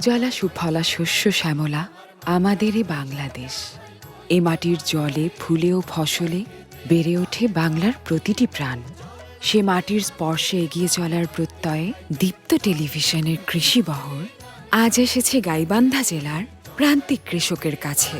সুজলা সুফলা শস্য শ্যামলা আমাদেরই বাংলাদেশ। এ মাটির জলে, ফুলে ও ফসলে বেড়ে ওঠে বাংলার প্রতিটি প্রাণ। সে মাটির স্পর্শে এগিয়ে চলার প্রত্যয়ে দীপ্ত টেলিভিশনের কৃষি বহর আজ এসেছে গাইবান্ধা জেলার প্রান্তিক কৃষকের কাছে।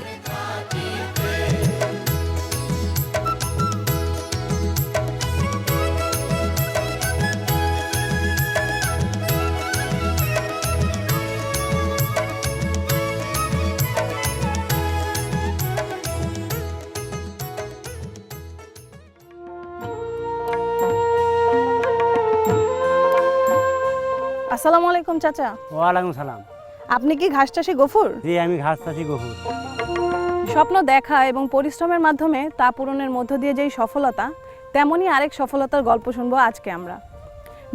আসসালামু আলাইকুম চাচা। ওয়ালাইকুম সালাম। আপনি কি ঘাস চাষি গফুর? জি আমি ঘাস চাষি গফুর। স্বপ্ন দেখা এবং পরিশ্রমের মাধ্যমে তা পূরণের মধ্য দিয়ে যেই সফলতা তেমনই আরেক সফলতার গল্প শুনব আজকে আমরা।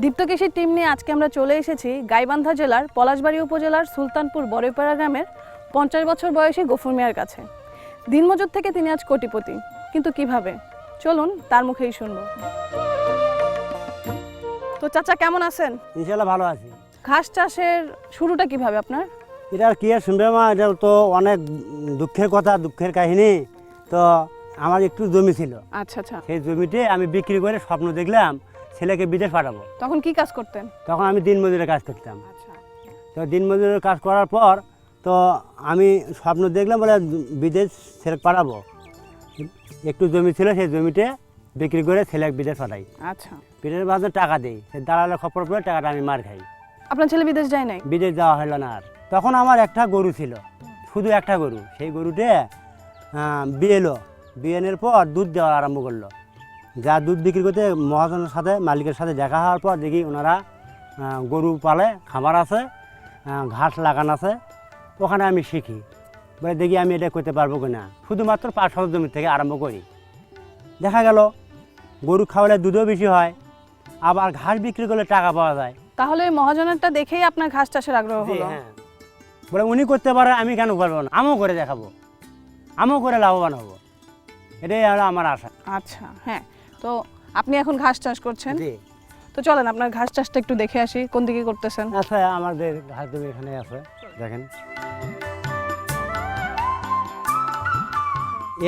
দীপ্ত কৃষির টিম নিয়ে আজকে আমরা চলে এসেছি গাইবান্ধা জেলার পলাশবাড়ি উপজেলার সুলতানপুর বড়ইপাড়া গ্রামের পঞ্চাশ বছর বয়সী গফুর মিয়ার কাছে। দিনমজুর থেকে তিনি আজ কোটিপতি কিন্তু কীভাবে? চলুন তার মুখেই শুনব। তো চাচা কেমন আছেন? ইনশাল্লাহ ভালো আছি। ঘাস চাষের শুরুটা কীভাবে আপনার? এটা কি আর শুনবে মা? এটা তো অনেক দুঃখের কথা দুঃখের কাহিনী। তো আমার একটু জমি ছিল। আচ্ছা আচ্ছা। সেই জমিতে আমি বিক্রি করে স্বপ্ন দেখলাম ছেলেকে বিদেশ পাঠাবো। তখন কি কাজ করতেন? তখন আমি দিন দিনমজুরের কাজ করতাম। আচ্ছা। তো দিনমজুরের কাজ করার পর তো আমি স্বপ্ন দেখলাম বলে বিদেশ ছেলে পাঠাবো। একটু জমি ছিল সেই জমিতে বিক্রি করে ছেলে বিদেশ পাঠাই। আচ্ছা। বিদেশ বাজার টাকা দিই। সে দালালের খবর পড়ে টাকাটা আমি মার খাই। আপনার ছেলে বিদেশ যায় নাই? বিদেশ যাওয়া হলো না আর। তখন আমার একটা গরু ছিল। শুধু একটা গরু। সেই গরুতে বিয়েলো বিয়েনের পর দুধ দেওয়া আরম্ভ করল। যা দুধ বিক্রি করতে মহাজনের সাথে, মালিকের সাথে দেখা হওয়ার পর দেখি ওনারা গরু পালে, খামার আছে ঘাস লাগান আছে। ওখানে আমি শিখি। বলে দেখি আমি এটা করতে পারব কিনা। শুধুমাত্র পাঁচ শত জমি থেকে আরম্ভ করি। দেখা গেল, গরু খাওয়ালে দুধও বেশি হয়, আবার ঘাস বিক্রি করলে টাকা পাওয়া যায়। তাহলে ওই মহাজনেরটা দেখেই আপনার ঘাস চাষের আগ্রহ জি, হলো। হ্যাঁ। বলে উনি করতে পারে আমি কেন পারব না? আমিও করে দেখাবো। আমিও করে লাভবান হব। এটাই হলো আমার আশা। আচ্ছা হ্যাঁ। তো আপনি এখন ঘাস চাষ করছেন? জি। তো চলেন আপনার ঘাস চাষটা একটু দেখে আসি কোন দিকে করতেছেন? আচ্ছা আমাদের ঘাস জমি এখানে আছে দেখেন।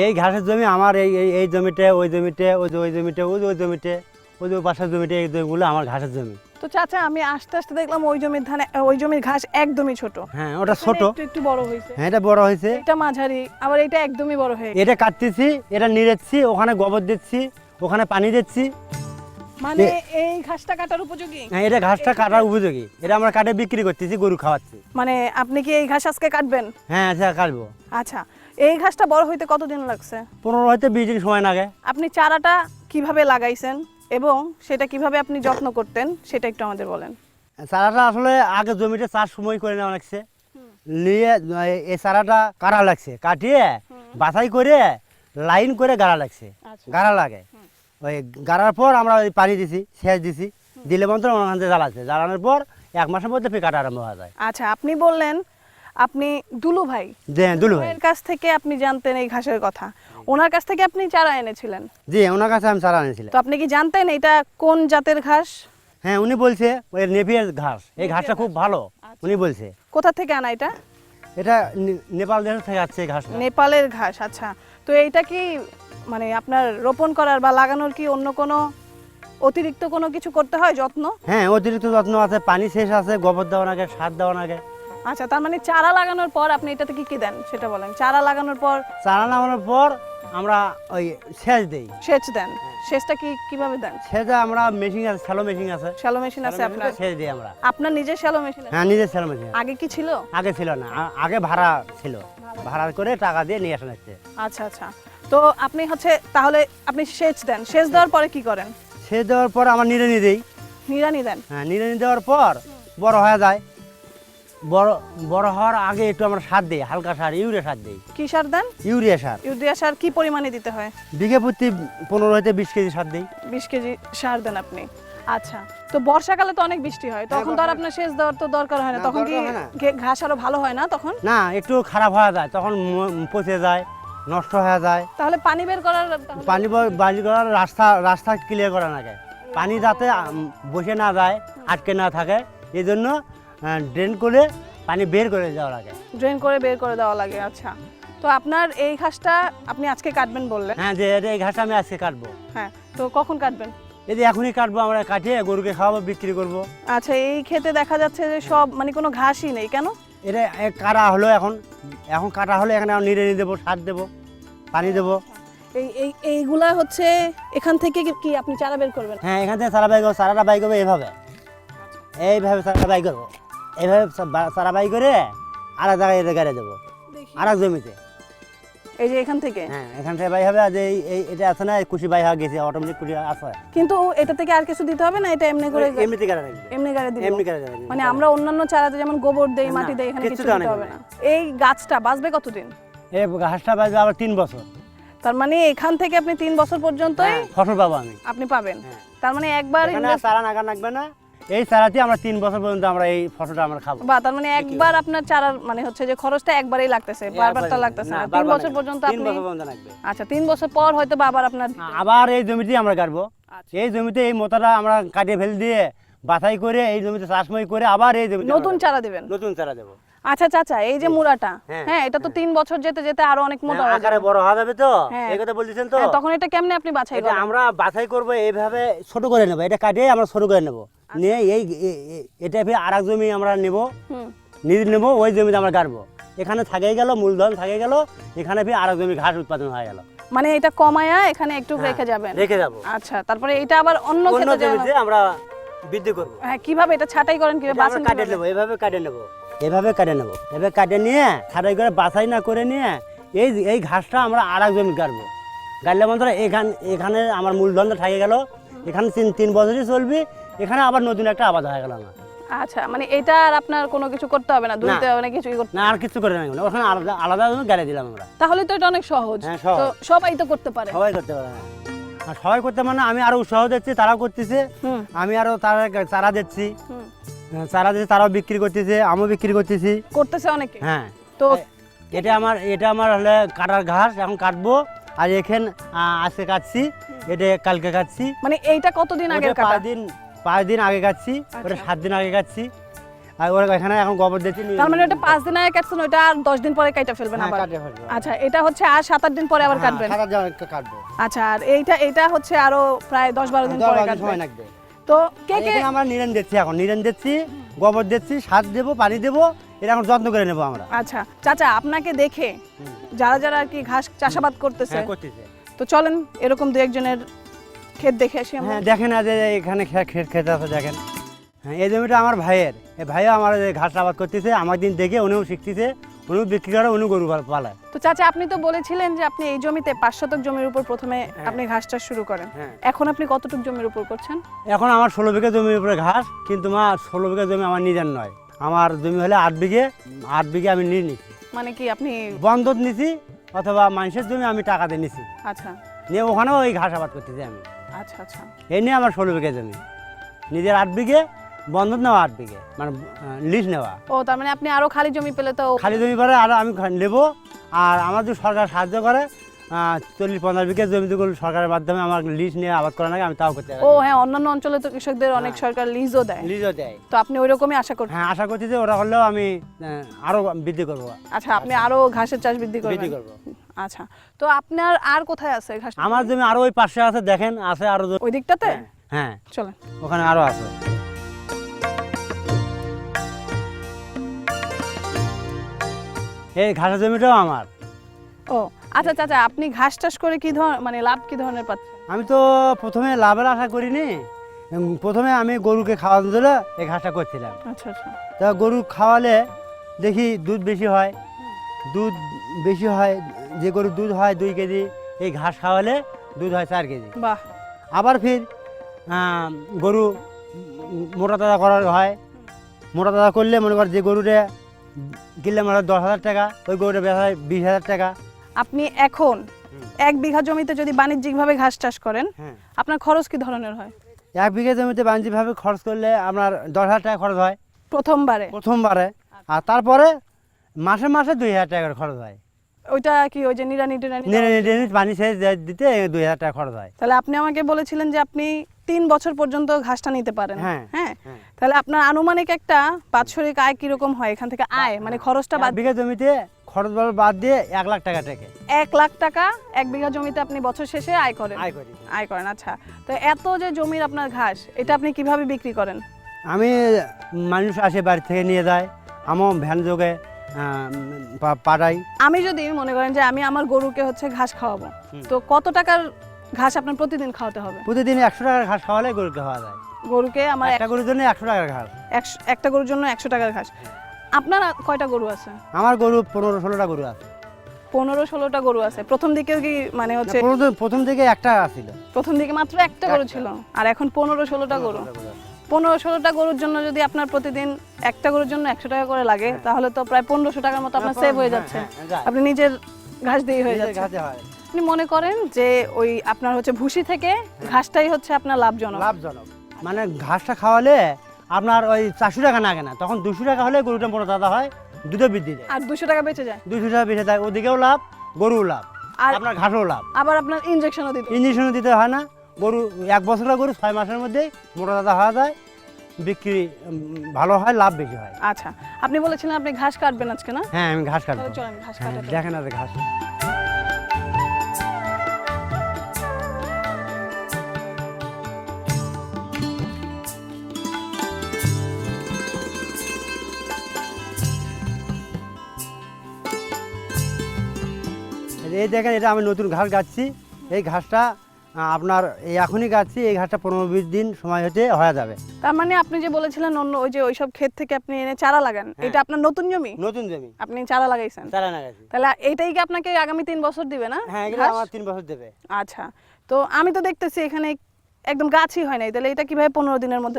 এই ঘাসের জমি আমার এই এই- এই জমিতে ওই জমিতে ওই যে ওই জমিতে ওই যে ওই জমিতে ওই যে ওই পাশের জমিতে এই জমিগুলো আমার ঘাসের জমি। তো চাচা আমি আস্তে আস্তে দেখলাম ওই জমির ধান ওই জমির ঘাস একদমই ছোট। হ্যাঁ ওটা ছোট। একটু একটু বড় হয়েছে। হ্যাঁ এটা বড় হয়েছে। এটা মাঝারি আবার এটা একদমই বড় হয়ে। এটা কাটতেছি এটা নিড়েচ্ছি ওখানে গোবর দিচ্ছি ওখানে পানি দিচ্ছি। মানে এই ঘাসটা কাটার উপযোগী? হ্যাঁ এটা ঘাসটা কাটার উপযোগী। এটা আমরা কাটে বিক্রি করতেছি গরু খাওয়াচ্ছি। মানে আপনি কি এই ঘাস আজকে কাটবেন? হ্যাঁ আচ্ছা কাটবো। আচ্ছা এই ঘাসটা বড় হইতে কতদিন লাগছে? পনেরো হইতে বিশ দিন সময় লাগে। আপনি চারাটা কীভাবে লাগাইছেন? এবং সেটা কীভাবে আপনি যত্ন করতেন সেটা একটু আমাদের বলেন। চারাটা আসলে আগে জমিতে চাষ সময় করে নেওয়া লাগছে। নিয়ে এই- চারাটা কাটা লাগছে কাটিয়ে বাছাই করে লাইন করে গাড়া লাগছে। আচ্ছা। গাড়া লাগে। ওই গাড়ার পর আমরা ওই পানি দিছি সেচ দিছি। দিলে মন্ত্র জ্বালাচ্ছে জ্বালানোর পর এক মাসের মধ্যে কাটা আরম্ভ হয়ে যায়। আচ্ছা আপনি বললেন আপনি দুলু ভাই। দুলু ভাই। ভাইয়ের কাছ থেকে আপনি জানতেন এই ঘাসের কথা। ওনার কাছ থেকে আপনি চারা এনেছিলেন। জি ওনার কাছে আমি চারা এনেছিলাম। তো আপনি কি জানতেন এটা কোন জাতের ঘাস? হ্যাঁ উনি বলছে ওই নেপিয়ার ঘাস। এই ঘাসটা খুব ভালো আচ্ছা। উনি বলছে। কোথা থেকে আনা এটা? এটা নেপাল দেশ থেকে আসছে ঘাসটা। নেপালের ঘাস আচ্ছা। তো এইটা কি মানে আপনার রোপণ করার বা লাগানোর কি অন্য কোনো অতিরিক্ত কোনো কিছু করতে হয় যত্ন? হ্যাঁ অতিরিক্ত যত্ন আছে পানি শেষ আছে গোবর দেওয়া লাগে সার দেওয়া লাগে আচ্ছা তার মানে চারা লাগানোর পর আপনি এটাতে কি কি দেন? সেটা বলেন। চারা লাগানোর পর চারা নামানোর পর আমরা ওই সেচ দেই। সেচ দেন। সেচটা কি কীভাবে দেন? সেচে আমরা মেশিন আছে শ্যালো মেশিন আছে। শ্যালো মেশিন আছে আপনার? সেচ দিই আমরা। আপনার নিজের শ্যালো মেশিন আছে? হ্যাঁ নিজের শ্যালো মেশিন আগে কি ছিল? আগে ছিল না আগে ভাড়া ছিল। ভাড়া করে টাকা দিয়ে নিয়ে আসা লাগছে আচ্ছা আচ্ছা। তো আপনি হচ্ছে তাহলে আপনি সেচ দেন। সেচ দেওয়ার পরে কি করেন? সেচ দেওয়ার পর আমরা নিড়ানি দিই। নিড়ানি দেন? হ্যাঁ নিড়ানি দেওয়ার পর বড় হয়ে যায়। বড় বড় হওয়ার আগে একটু আমরা সার দিই হালকা সার ইউরিয়া সার দিই। কি সার দেন? ইউরিয়া সার। ইউরিয়া সার কি পরিমাণে দিতে হয়? বিঘে প্রতি পনেরো হইতে বিশ কেজি সার দিই। বিশ কেজি সার দেন আপনি। আচ্ছা তো বর্ষাকালে তো অনেক বৃষ্টি হয়। তখন তো আর আপনার সেচ দেওয়ার তো দরকার হয় না। তখন কি ঘাস আরও ভালো হয় না তখন? না একটু খারাপ হয়ে যায়। তখন পচে যায় নষ্ট হয়ে যায়। তাহলে পানি বের করার পানি ব- বাজি করার রাস্তা রাস্তা ক্লিয়ার করা লাগে। পানি যাতে বসে না যায় আটকে না থাকে। এই জন্য ড্রেন করে পানি বের করে দেওয়া লাগে। ড্রেন করে বের করে দেওয়া লাগে আচ্ছা। তো আপনার এই ঘাসটা আপনি আজকে কাটবেন বললেন। হ্যাঁ যে এই ঘাসটা আমি আজকে কাটবো। হ্যাঁ তো কখন কাটবেন? এই যে এখনই কাটবো আমরা কাটিয়ে গরুকে খাওয়াবো বিক্রি করব। আচ্ছা এই ক্ষেতে দেখা যাচ্ছে যে সব মানে কোনো ঘাসই নেই কেন? এটা কাটা হলো এখন এখন কাটা হলো এখানে নিড়ে নিয়ে দেবো সার দেবো পানি দেবো। এই এই এইগুলা হচ্ছে এখান থেকে কি- আপনি চারা বের করবেন? হ্যাঁ এখান থেকে সারা বাই করব সারাটা বাই করব এইভাবে। এইভাবে সারাটা বাই করব। এইভাবে সা- বা- সারা বাই করে আর এক জায়গায় গাড়ি দেবো। আর এক জমিতে। এই যে এখান থেকে? হ্যাঁ এখান থেকে বাই হবে আর যে এই- এটা আছে না কুশি বাই হয়ে গেছে অটোমেটিক কুশি আছে। কিন্তু এটা থেকে আর কিছু দিতে হবে না? এটা এমনি করে এমনিতে গাড়ি রাখবে। এমনি গাড়ি দিবে? এমনি গাড়ি রাখবে। মানে আমরা অন্যান্য চারাতে যেমন গোবর দেই মাটি দেই এখানে কিছু দিতে হবে না। এই গাছটা বাঁচবে কতদিন? এই ঘাসটা বাজবে আবার তিন বছর। তার মানে এখান থেকে আপনি তিন বছর পর্যন্তই হ্যাঁ, ফসল পাবো আমি। আপনি পাবেন। হ্যাঁ। তার মানে একবার চারা নাগা লাগবে না। এই চারাটি আমরা তিন বছর পর্যন্ত আমরা এই ফসলটা আমরা খাব। বা তার মানে একবার আপনার চারার মানে হচ্ছে যে খরচটা একবারই লাগতেছে বারবার তো লাগতেছে না। তিন বছর পর্যন্ত পর্যন্ত তিন বছর পর্যন্ত লাগবে। আচ্ছা তিন বছর পর হয়তো বা আবার আপনার আবার এই জমিটি আমরা কাটবো। এই জমিতে এই মোতাটা আমরা কাটিয়ে ফেল দিয়ে বাছাই করে এই জমিতে চাষময় করে আবার এই জমিতে নতুন চারা দিবেন। নতুন চারা দেবো। আচ্ছা চাচা এই যে মুড়াটা হ্যাঁ, হ্যাঁ এটা তো তিন বছর যেতে যেতে আরও অনেক মোটা হ্যাঁ, আকারে বড় যাবে তো? হ্যাঁ। এই কথা বলতেছেন তো? তখন এটা কেমনে আপনি বাছাই করেন আমরা বাছাই করব এইভাবে ছোট করে নেব। এটা কাটিয়ে আমরা ছোট করে নেব। আচ্ছা। নিয়ে এই এটা ফির আর এক জমি আমরা নেব। নিজ নেব ওই জমিতে আমরা কাটবো। এখানে থাকে গেল মূলধন থাকে গেল এখানে ফির আর এক জমি ঘাস উৎপাদন হয়ে গেল। মানে এটা কমায়া এখানে একটু রেখে যাবেন? রেখে যাব। আচ্ছা তারপরে এটা আবার অন্য অন্য ক্ষেত্রে আমরা বৃদ্ধি করব হ্যাঁ কীভাবে এটা ছাটাই করেন কীভাবে বাছেন কাটে? নেব এভাবে কাটে নেব এভাবে কাটে নেব এভাবে কাটে নিয়ে ছাড়াই করে বাছাই না করে নিয়ে এই এই ঘাসটা আমরা আর এক জমি কাটবো গাড়লে বন্ধুরা এখান এখানে আমার মূলধনটা থাকে গেল এখানে তিন তিন বছরই চলবি এখানে আবার নতুন একটা আবাদ হয়ে গেল আমার আচ্ছা মানে এটা আর আপনার কোনো কিছু করতে হবে না দুইতে হবে না কিছুই করতে না আর কিছু করে না ওখানে আলাদা আলাদা জমি গাড়ি দিলাম আমরা তাহলে তো এটা অনেক সহজ হ্যাঁ, তো সবাই তো করতে পারে সবাই করতে পারে সবাই করতে মানে আমি আরও উৎসাহ দিচ্ছি তারাও করতেছে। আমি আরও তারা চারা দিচ্ছি। চারা দিচ্ছি তারাও বিক্রি করতেছে আমিও বিক্রি করতেছি। করতেছে অনেকে? হ্যাঁ। তো এটা আমার এটা আমার হলে কাটার ঘাস এখন কাটবো। আর এখান আজকে কাটছি এটা কালকে কাটছি। মানে এইটা কতদিন আগে ওটা কাটা? পাঁচ দিন পাঁচ দিন আগে কাটছি ওটা আচ্ছা। সাত দিন আগে কাটছি। আর ওরা এখানে এখন গোবর দিচ্ছি তার মানে ওটা পাঁচ দিন আগে কাটছেন ওটা আর দশ দিন পরে কাটা ফেলবেন হ্যাঁ, আবার? আচ্ছা এটা হচ্ছে আর সাত আট দিন পরে আবার হ্যাঁ, কাটবেন? সাত আট দিন কাটবো। আচ্ছা আর এইটা এটা হচ্ছে আরও প্রায় দশ বারো দিন পরে সময় লাগবে। তো কে কে আমরা নিরেন দিচ্ছি এখন নিরেন দিচ্ছি গোবর দিচ্ছি সার দেবো পানি দেবো এটা এখন যত্ন করে নেব আমরা। আচ্ছা চাচা আপনাকে দেখে যারা যারা আর কি ঘাস চাষাবাদ করতেছে হ্যাঁ করতেছে। তো চলেন এরকম দু একজনের ক্ষেত দেখে আসি আমরা। হ্যাঁ দেখেন আজ এখানে ক্ষেত খেতে আছে দেখেন। হ্যাঁ এই জমিটা আমার ভাইয়ের। এই ভাইও আমার ঘাস আবাদ করতেছে আমার দিন দেখে উনিও শিখতেছে। উনিও বিক্রি করে উনি গরু পালায়। তো চাচা আপনি তো বলেছিলেন যে আপনি এই জমিতে পাঁচ শতক জমির উপর প্রথমে আপনি ঘাস চাষ শুরু করেন। হ্যাঁ। এখন আপনি কতটুক জমির উপর করছেন? এখন আমার ষোলো বিঘা জমির উপরে ঘাস কিন্তু মা ষোলো বিঘা জমি আমার নিজের নয়। আমার জমি হলে আট বিঘে আট বিঘে আমি নিয়ে নিছি। মানে কি আপনি বন্ধক নিছি অথবা মানুষের জমি আমি টাকা দিয়ে নিছি। আচ্ছা। নিয়ে ওখানেও ওই ঘাস আবাদ করতেছি আমি। আচ্ছা আচ্ছা। এই নিয়ে আমার ষোলো বিঘা জমি। নিজের আট বিঘে বন্ধক নেওয়া আট বিঘে মানে লিজ নেওয়া। ও তার মানে আপনি আরও খালি জমি পেলে তো খালি জমি পরে আর আমি নেব। আর আমার যদি সরকার সাহায্য করে চল্লিশ পঞ্চাশ বিঘা জমি যেগুলো সরকারের মাধ্যমে আমার লিজ নিয়ে আবাদ করা লাগে আমি তাও করতে ও হ্যাঁ অন্যান্য অঞ্চলে তো কৃষকদের অনেক হ্যাঁ। সরকার লিজও দেয়। লিজও দেয়। তো আপনি ওই রকমই আশা করছেন? হ্যাঁ আশা করছি যে ওরা হলেও আমি আরও বৃদ্ধি করব। আচ্ছা আপনি আরও ঘাসের চাষ বৃদ্ধি বৃদ্ধি করবেন করব। আচ্ছা তো আপনার আর কোথায় আছে ঘাস আমার জমি আরও ওই পাশে আছে দেখেন আছে আরও। ওই দিকটাতে? হ্যাঁ। চলেন। ওখানে আরও আছে। এই ঘাসের জমিটাও আমার। ও আচ্ছা চাচা আপনি ঘাস চাষ করে কি ধর মানে লাভ কি ধরনের পাচ্ছেন? আমি তো প্রথমে লাভের আশা করিনি উম, প্রথমে আমি গরুকে খাওয়ানোর জন্য এই ঘাসটা করছিলাম। আচ্ছা আচ্ছা। তা গরু খাওয়ালে দেখি দুধ বেশি হয় দুধ বেশি হয় যে গরুর দুধ হয় দুই কেজি এই ঘাস খাওয়ালে দুধ হয় চার কেজি। বাহ। আবার ফির আহ, গরু উম, মোটা তাজা করার হয় মোটা তাজা করলে মনে কর যে গরুটা কিনলে হয় দশ হাজার টাকা ওই গরুটা বেচা হয় বিশ হাজার টাকা। আপনি এখন এক বিঘা জমিতে যদি বাণিজ্যিকভাবে ঘাস চাষ করেন হ্যাঁ। আপনার খরচ কি ধরনের হয়? এক বিঘা জমিতে বাণিজ্যিকভাবে খরচ করলে আপনার দশ হাজার টাকা খরচ হয়। প্রথমবারে? প্রথমবারে। আর তারপরে মাসে মাসে দুই হাজার টাকার খরচ হয়। ওইটা কি ওই যে নিরানি টিরানি নিড়ে নিড়ে নিড়ে পানি সেচ দে- দিতে দুই হাজার টাকা খরচ হয়। তাহলে আপনি আমাকে বলেছিলেন যে আপনি তিন বছর পর্যন্ত ঘাসটা নিতে পারেন। হ্যাঁ, হ্যাঁ? হ্যাঁ। তাহলে আপনার আনুমানিক একটা বাৎসরিক আয় কীরকম হয় এখান থেকে? আয় মানে খরচটা বাদ বিঘা জমিতে খরচ বাদ দিয়ে এক লাখ টাকা থেকে। এক লাখ টাকা এক বিঘা জমিতে আপনি বছর শেষে আয় করেন? আয় করি। আয় করেন আচ্ছা। তো এত যে জমির আপনার ঘাস এটা আপনি কীভাবে বিক্রি করেন? আমি মানুষ আসে বাড়ি থেকে নিয়ে যায় আমিও ভ্যান যোগে আহ, পা- পাঠাই আমি যদি মনে করেন যে আমি আমার গরুকে হচ্ছে ঘাস খাওয়াবো তো কত টাকার ঘাস আপনার প্রতিদিন খাওয়াতে হবে। প্রতিদিন একশো টাকার ঘাস খাওয়ালে গরুকে খাওয়া যায়। গরুকে আমার একটা গরুর জন্য একশো টাকার ঘাস। একটা গরুর জন্য একশো টাকার ঘাস। আপনার কয়টা গরু আছে? আমার গরু পনেরো ষোলোটা গরু আছে। পনেরো ষোলোটা গরু আছে। প্রথম দিকে কি মানে হচ্ছে প্রথম- দিকে একটা ছিল। প্রথম দিকে মাত্র একটা গরু ছিল। আর এখন পনেরো ষোলোটা গরু। পনেরো ষোলোটা গরুর জন্য যদি আপনার প্রতিদিন একটা গরুর জন্য একশো টাকা করে লাগে তাহলে তো প্রায় পনেরোশো টাকার মতো আপনার সেভ হয়ে যাচ্ছে। হ্যাঁ, হ্যাঁ, যায়। আপনি নিজের ঘাস দিয়ে হয়ে যাচ্ছে। হয়। আপনি মনে করেন যে ওই আপনার হচ্ছে ভুসি থেকে ঘাসটাই হচ্ছে আপনার লাভজনক? লাভজনক। মানে ঘাসটা খাওয়ালে আপনার ওই চারশো টাকা না কেনা তখন দুশো টাকা হলে গরুটা বড় দাদা হয় দুধও বৃদ্ধি দেয়। আর দুশো টাকা বেঁচে যায়? দুশো টাকা বেঁচে যায় ওদিকেও লাভ গরুও লাভ আর আপনার ঘাসও লাভ। আবার আপনার ইনজেকশনও দিতে ইঞ্জেকশনও দিতে হয় না গরু এক বছরের গরু ছয় মাসের মধ্যেই মোটা দাদা হওয়া যায় বিক্রি ভালো হয় লাভ বেশি হয়। আচ্ছা আপনি বলেছিলেন আপনি ঘাস কাটবেন আজকে না? হ্যাঁ আমি ঘাস কাটবো। হ্যাঁ দেখেন আর ঘাস। এই দেখেন এটা আমি নতুন ঘাস গাচ্ছি। এই ঘাসটা আপনার এই এখনই গাচ্ছি এই ঘাসটা পনেরো বিশ দিন সময় হতে হয়ে যাবে। তার মানে আপনি যে বলেছিলেন অন্য ওই যে ওইসব ক্ষেত থেকে আপনি এনে চারা লাগান হ্যাঁ। এটা আপনার নতুন জমি? নতুন জমি। আপনি চারা লাগাইছেন। চারা না তাহলে এইটাই কি আপনাকে আগামী তিন বছর দিবে না হ্যাঁ এগুলো আমার তিন বছর দেবে। আচ্ছা তো আমি তো দেখতেছি এখানে একদম গাছই হয় নাই তাহলে এটা কীভাবে পনেরো দিনের মধ্যে?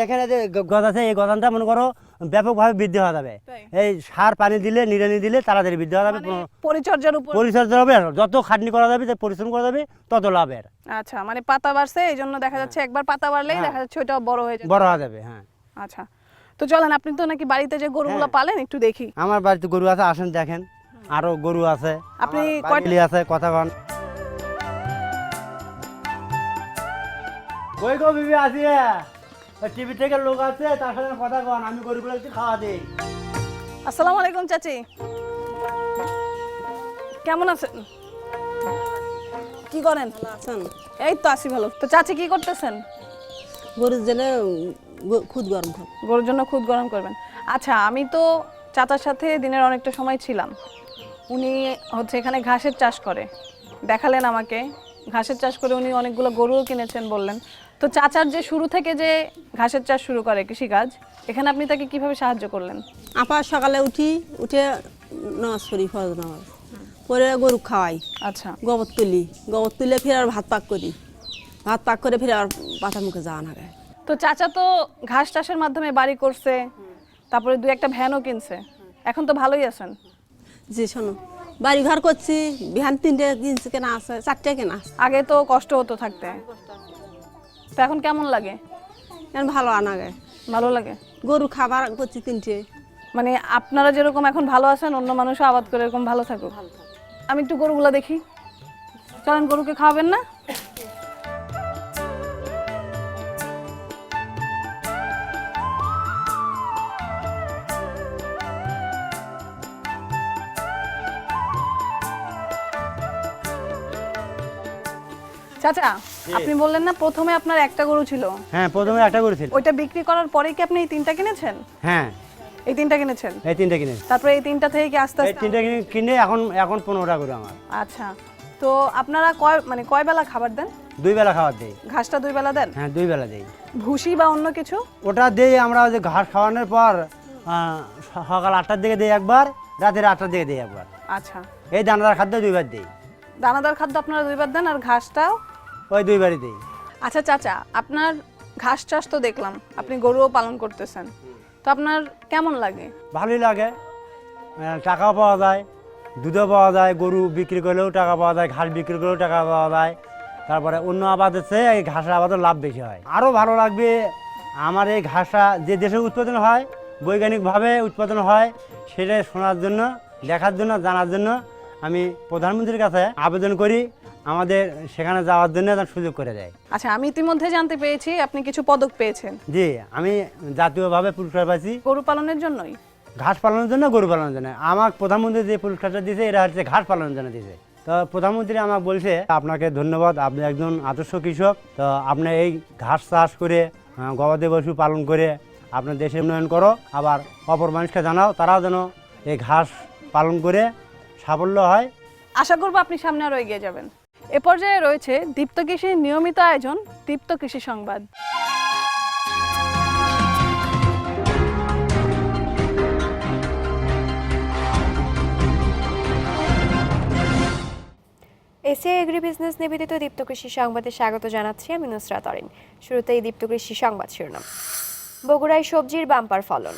দেখেন যে গজ আছে এই গজানটা মনে করো ব্যাপকভাবে বৃদ্ধি হওয়া যাবে? এই সার পানি দিলে নিড়ানি দিলে তাড়াতাড়ি বৃদ্ধি হওয়া যাবে মানে পরিচর্যার উপর পরিচর্যা হবে যত খাটনি করা যাবে পরিশ্রম করা যাবে তত লাভের। আচ্ছা মানে পাতা বাড়ছে এই জন্য দেখা যাচ্ছে একবার পাতা বাড়লেই হ্যাঁ। দেখা যাচ্ছে ওইটা বড় হয়ে যাবে। বড় হওয়া যাবে হ্যাঁ। আচ্ছা তো চলেন আপনি তো নাকি বাড়িতে যে গরুগুলো হ্যাঁ। পালেন একটু দেখি। আমার বাড়িতে গরু আছে আসেন দেখেন। আরও গরু আছে। আপনি কয়টা- আছে কথা কন। কই গো বিবি আসি টিভি থেকে লোক আছে তার সাথে কথা কন আমি গরুগুলো একটু খাওয়া দিই। আসসালামু আলাইকুম চাচি। কেমন আছেন? কি করেন? আছেন? এই তো আছি ভালো। তো চাচি কি করতেছেন? গরুর গ- খুদ গরম গরুর জন্য খুদ গরম করবেন। আচ্ছা আমি তো চাচার সাথে দিনের অনেকটা সময় ছিলাম। উনি হচ্ছে এখানে ঘাসের চাষ করে। দেখালেন আমাকে। ঘাসের চাষ করে উনি অনেকগুলো গরুও কিনেছেন বললেন। তো চাচার যে শুরু থেকে যে ঘাসের চাষ শুরু করে কৃষিকাজ এখানে আপনি তাকে কীভাবে সাহায্য করলেন? আপা সকালে উঠি উঠে নামাজ পড়ি ফরজ নামাজ। পরে গরু খাওয়াই। আচ্ছা। গোবর তুলি। গোবর তুলে ফিরে আর ভাত পাক করি। ভাত পাক করে ফিরে আর পাতা মুখে যাওয়া না তো চাচা তো ঘাস চাষের মাধ্যমে বাড়ি করছে তারপরে দুই একটা ভ্যানও কিনছে। এখন তো ভালোই আছেন। যে শোনো। বাড়ি ঘর করছি বিহান তিনটে কিনছে কেনা আছে চারটে কেনা আগে তো কষ্ট হতো থাকতে। তো এখন কেমন লাগে? এখন ভালো আনা গায়ে। ভালো লাগে? গরু খাবার করছি তিনটে। মানে আপনারা যেরকম এখন ভালো আছেন অন্য মানুষও আবাদ করে এরকম ভালো থাকুক। আমি একটু গরুগুলো দেখি। চলেন গরুকে খাওয়াবেন না? চাচা আপনি বললেন না প্রথমে আপনার একটা গরু ছিল। হ্যাঁ প্রথমে একটা গরু ছিল। ওইটা বিক্রি করার পরেই কি আপনি এই তিনটা কিনেছেন? হ্যাঁ। এই তিনটা কিনেছেন? এই তিনটে কিনেছি। তারপরে এই তিনটা থেকে কি আস্তে আস্তে তিনটে কিনে কিনে এখন এখন পনেরোটা গরু আমার। আচ্ছা। তো আপনারা কয় মানে কয় বেলা খাবার দেন? দুই বেলা খাবার দেই। ঘাসটা দুই বেলা দেন? হ্যাঁ দুই বেলা দেই। ভুসি বা অন্য কিছু? ওটা দেই আমরা যে ঘাস খাওয়ানোর পর সকাল আটটার দিকে দিই একবার রাতের আটটার দিকে দিই একবার। আচ্ছা। এই দানাদার খাদ্য দুইবার দিই। দানাদার খাদ্য আপনারা দুইবার দেন আর ঘাসটাও ওই দিই আচ্ছা চাচা আপনার ঘাস চাষ তো দেখলাম আপনি গরুও পালন করতেছেন। তো আপনার কেমন লাগে? ভালোই লাগে। টাকাও পাওয়া যায় দুধও পাওয়া যায় গরু বিক্রি করলেও টাকা পাওয়া যায় ঘাস বিক্রি করলেও টাকা পাওয়া যায়। তারপরে অন্য আবাদের চেয়ে এই ঘাসের আবাদের লাভ বেশি হয়। আরও ভালো লাগবে আমার এই ঘাসটা যে দেশে উৎপাদন হয় বৈজ্ঞানিকভাবে উৎপাদন হয় সেটা শোনার জন্য দেখার জন্য জানার জন্য আমি প্রধানমন্ত্রীর কাছে আবেদন করি। আমাদের সেখানে যাওয়ার জন্য যেন সুযোগ করে দেয়। আচ্ছা আমি ইতিমধ্যে জানতে পেরেছি আপনি কিছু পদক পেয়েছেন। জি আমি জাতীয়ভাবে পুরস্কার পাইছি। গরু পালনের জন্যই? ঘাস পালনের জন্য গরু পালনের জন্য। আমার প্রধানমন্ত্রী যে পুরস্কারটা দিয়েছে এটা হচ্ছে ঘাস পালনের জন্য দিয়েছে। তো প্রধানমন্ত্রী আমাকে বলছে আপনাকে ধন্যবাদ আপনি একজন আদর্শ কৃষক। তো আপনি এই ঘাস চাষ করে গবাদি পশু পালন করে আপনার দেশের উন্নয়ন করো। আবার অপর মানুষকে জানাও তারাও যেন এই ঘাস পালন করে সাফল্য হয়। আশা করব আপনি সামনে আরও এগিয়ে যাবেন। এ পর্যায়ে রয়েছে দীপ্ত কৃষির নিয়মিত আয়োজন, দীপ্ত কৃষি সংবাদ। এসিআই এগ্রি বিজনেস নিবেদিত দীপ্ত কৃষি সংবাদে স্বাগত জানাচ্ছি আমি নুসরাত অরিন। শুরুতেই দীপ্ত কৃষি সংবাদ শিরোনাম। বগুড়ায় সবজির বাম্পার ফলন।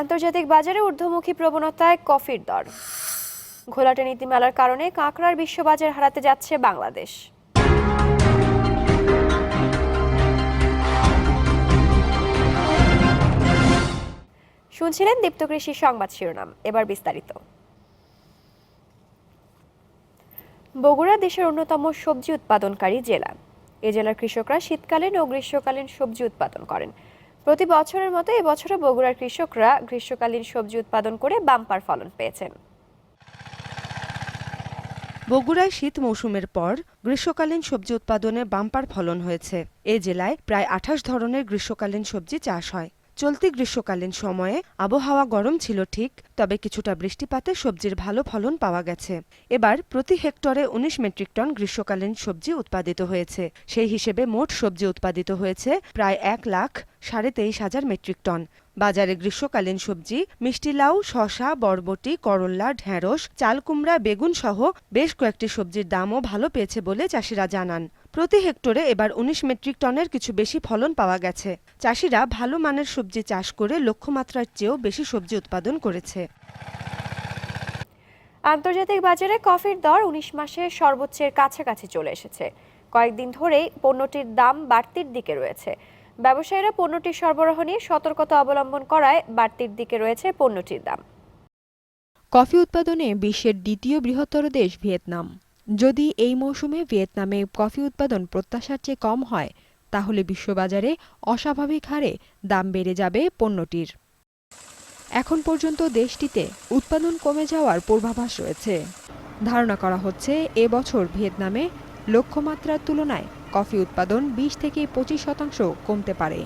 আন্তর্জাতিক বাজারে ঊর্ধ্বমুখী প্রবণতায় কফির দর। ঘোলাটে নীতিমালার কারণে কাঁকড়ার বিশ্ববাজার হারাতে যাচ্ছে বাংলাদেশ। শুনছিলেন দীপ্ত কৃষি সংবাদ শিরোনাম, এবার বিস্তারিত। বগুড়া দেশের অন্যতম সবজি উৎপাদনকারী জেলা। এ জেলার কৃষকরা শীতকালীন ও গ্রীষ্মকালীন সবজি উৎপাদন করেন। প্রতি বছরের মতো এবছরও বগুড়ার কৃষকরা গ্রীষ্মকালীন সবজি উৎপাদন করে বাম্পার ফলন পেয়েছেন। বগুড়ায় শীত মৌসুমের পর গ্রীষ্মকালীন সবজি উৎপাদনে বাম্পার ফলন হয়েছে। এ জেলায় প্রায় আঠাশ ধরনের গ্রীষ্মকালীন সবজি চাষ হয়। চলতি গ্রীষ্মকালীন সময়ে আবহাওয়া গরম ছিল ঠিক, তবে কিছুটা বৃষ্টিপাতে সবজির ভালো ফলন পাওয়া গেছে। এবার প্রতি হেক্টরে উনিশ মেট্রিক টন গ্রীষ্মকালীন সবজি উৎপাদিত হয়েছে। সেই হিসেবে মোট সবজি উৎপাদিত হয়েছে প্রায় এক লাখ সাড়ে তেইশ হাজার মেট্রিক টন। বাজারে গ্রীষ্মকালীন সবজি, মিষ্টি লাউ, শসা, বরবটি করল্লা ঢেঁড়স, চালকুমড়া, বেগুন সহ বেশ কয়েকটি সবজির দামও ভালো পেয়েছে বলে চাষিরা জানান। প্রতি হেক্টরে এবার উনিশ মেট্রিক টনের কিছু বেশি ফলন পাওয়া গেছে। চাষিরা ভালো মানের সবজি চাষ করে লক্ষ্যমাত্রার চেয়েও বেশি সবজি উৎপাদন করেছে। আন্তর্জাতিক বাজারে কফির দর উনিশ মাসে সর্বোচ্চের কাছাকাছি চলে এসেছে। কয়েকদিন ধরেই পণ্যটির দাম বাড়তির দিকে রয়েছে। ব্যবসায়ীরা পণ্যটির সরবরাহ নিয়ে সতর্কতা অবলম্বন করায় বাড়তির দিকে রয়েছে পণ্যটির দাম। কফি উৎপাদনে বিশ্বের দ্বিতীয় বৃহত্তর দেশ ভিয়েতনাম। যদি এই মৌসুমে ভিয়েতনামে কফি উৎপাদন প্রত্যাশার চেয়ে কম হয়, তাহলে বিশ্ববাজারে অস্বাভাবিক হারে দাম বেড়ে যাবে পণ্যটির। এখন পর্যন্ত দেশটিতে উৎপাদন কমে যাওয়ার পূর্বাভাস রয়েছে। ধারণা করা হচ্ছে এবছর ভিয়েতনামে লক্ষ্যমাত্রার তুলনায় কফি উৎপাদন বিশ থেকে পঁচিশ শতাংশ কমতে পারে।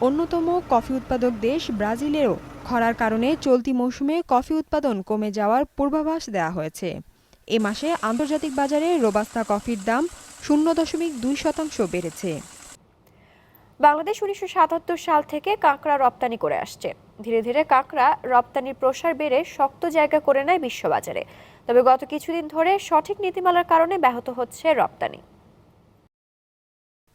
অন্যতম কফি উৎপাদক দেশ ব্রাজিলেরও খরার কারণে চলতি মৌসুমে কফি উৎপাদন কমে যাওয়ার পূর্বাভাস দেওয়া হয়েছে। এ মাসে আন্তর্জাতিক বাজারে রোবাস্তা কফির দাম শূন্য দশমিক দুই শতাংশ বেড়েছে। বাংলাদেশ উনিশশো সাতাত্তর সাল থেকে কাঁকড়া রপ্তানি করে আসছে। ধীরে ধীরে কাঁকড়া রপ্তানির প্রসার বেড়ে শক্ত জায়গা করে নেয় বিশ্ববাজারে। তবে গত কিছুদিন ধরে সঠিক নীতিমালার কারণে ব্যাহত হচ্ছে রপ্তানি।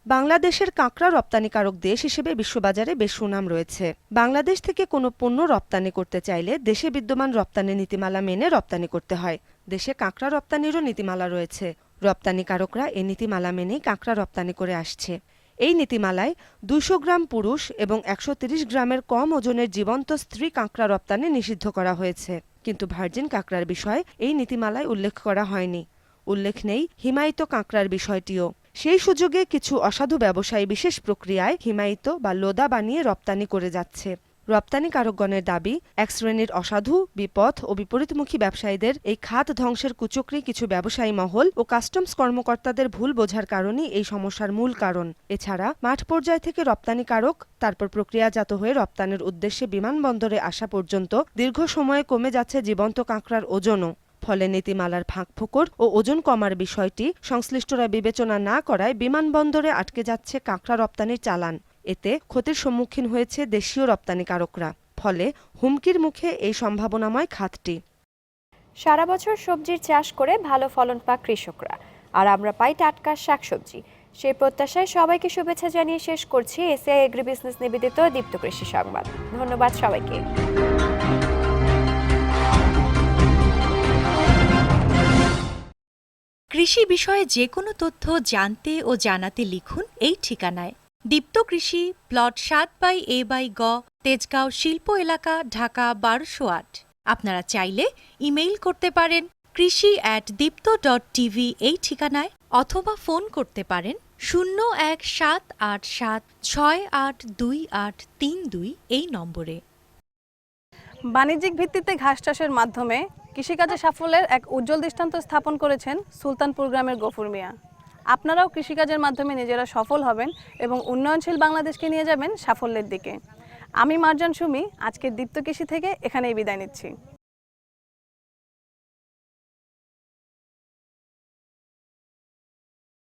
বাংলাদেশের কাঁকড়া রপ্তানিকারক দেশ হিসেবে বিশ্ববাজারে বেশ সুনাম রয়েছে। বাংলাদেশ থেকে কোনো পণ্য রপ্তানি করতে চাইলে দেশে বিদ্যমান রপ্তানি নীতিমালা মেনে রপ্তানি করতে হয়। দেশে কাঁকড়া রপ্তানিরও নীতিমালা রয়েছে। রপ্তানিকারকরা এই নীতিমালা মেনেই কাঁকড়া রপ্তানি করে আসছে। এই নীতিমালায় দুশো গ্রাম পুরুষ এবং একশো গ্রামের কম ওজনের জীবন্ত স্ত্রী কাঁকড়া রপ্তানি নিষিদ্ধ করা হয়েছে। কিন্তু ভার্জিন কাঁকড়ার বিষয় এই নীতিমালায় উল্লেখ করা হয়নি। উল্লেখ নেই হিমায়িত কাঁকড়ার বিষয়টিও। সেই সুযোগে কিছু অসাধু ব্যবসায়ী বিশেষ প্রক্রিয়ায় হিমায়িত বা লোদা বানিয়ে রপ্তানি করে যাচ্ছে। রপ্তানিকারকগণের দাবি, এক শ্রেণির অসাধু, বিপথ ও বিপরীতমুখী ব্যবসায়ীদের এই খাত ধ্বংসের কুচক্রি কিছু ব্যবসায়ী মহল ও কাস্টমস কর্মকর্তাদের ভুল বোঝার কারণই এই সমস্যার মূল কারণ। এছাড়া, মাঠ পর্যায় থেকে রপ্তানিকারক, তারপর প্রক্রিয়াজাত হয়ে রপ্তানির উদ্দেশ্যে বিমানবন্দরে আসা পর্যন্ত দীর্ঘ সময়ে কমে যাচ্ছে জীবন্ত কাঁকড়ার ওজনও। ফলে নীতিমালার ফাঁকফোকর ও ওজন কমার বিষয়টি সংশ্লিষ্টরা বিবেচনা না করায় বিমানবন্দরে আটকে যাচ্ছে কাঁকড়া রপ্তানির চালান। এতে ক্ষতির সম্মুখীন হয়েছে দেশীয় রপ্তানিকারকরা। ফলে হুমকির মুখে এই সম্ভাবনাময় খাতটি। সারা বছর সবজির চাষ করে ভালো ফলন পাক কৃষকরা। আর আমরা পাই টাটকা শাকসবজি। সেই প্রত্যাশায় সবাইকে শুভেচ্ছা জানিয়ে শেষ করছি এসিআই এগ্রি বিজনেস নিবেদিত দীপ্ত কৃষি সংবাদ। ধন্যবাদ সবাইকে। কৃষি বিষয়ে যে কোনো তথ্য জানতে ও জানাতে লিখুন এই ঠিকানায়। দীপ্ত কৃষি, প্লট সাত বাই এ বাই গ, তেজগাঁও শিল্প এলাকা, ঢাকা বারোশো আট। আপনারা চাইলে ইমেইল করতে পারেন কৃষি অ্যাট দীপ্ত ডট টিভি এই ঠিকানায় অথবা ফোন করতে পারেন শূন্য এক সাত আট সাত ছয় আট দুই আট তিন দুই এই নম্বরে। বাণিজ্যিক ভিত্তিতে ঘাস চাষের মাধ্যমে কৃষিকাজে সাফল্যের এক উজ্জ্বল দৃষ্টান্ত স্থাপন করেছেন সুলতানপুর গ্রামের গফুর মিয়া। আপনারাও কৃষিকাজের মাধ্যমে নিজেরা সফল হবেন এবং উন্নয়নশীল বাংলাদেশকে নিয়ে যাবেন সাফল্যের দিকে। আমি মার্জান সুমি, আজকের দীপ্ত কৃষি থেকে এখানেই বিদায় নিচ্ছি।